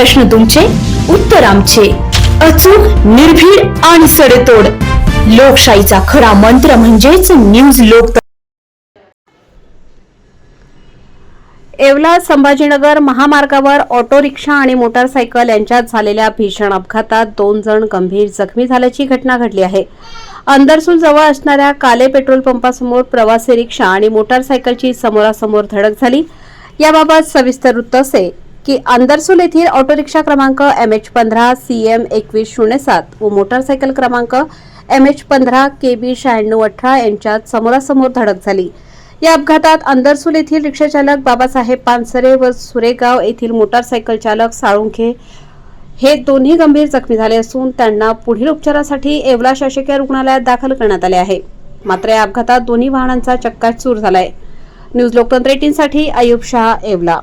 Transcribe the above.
प्रश्न तुमचे उत्तर आमचे. अचूक निर्भीड आणि सडेतोड. लोकशाहीचा खरा मंत्र म्हणजेच न्यूज लोक येवला संभाजीनगर महामार्गावर ऑटो रिक्षा आणि मोटारसायकल यांच्यात झालेल्या भीषण अपघातात दोन जण गंभीर जखमी झाल्याची घटना घडली आहे. अंदरसूल जवळ असणाऱ्या काले पेट्रोल पंपासमोर प्रवासी रिक्षा आणि मोटारसायकलची समोरासमोर धडक झाली. याबाबत सविस्तर वृत्त असे. की अंदरसूल येथील ऑटो रिक्षा क्रमांक एम एच पंधरा सी एम एकवीस शून्य सात व मोटारसायकल क्रमांक एम एच पंधरा के बी शहाण्णव अठरा यांच्यात समोरासमोर धडक झाली. या अपघातात अंदरसूल येथील रिक्षाचालक बाबासाहेब पानसरे व सुरेगाव येथील मोटारसायकल चालक साळुंखे हे दोन्ही गंभीर जखमी झाले असून त्यांना पुढील उपचारासाठी येवला शासकीय रुग्णालयात दाखल करण्यात आले आहे. मात्र या अपघातात दोन्ही वाहनांचा चक्काचूर झालाय. न्यूज लोकतंत्र 18 साठी अयुब शहा येवला.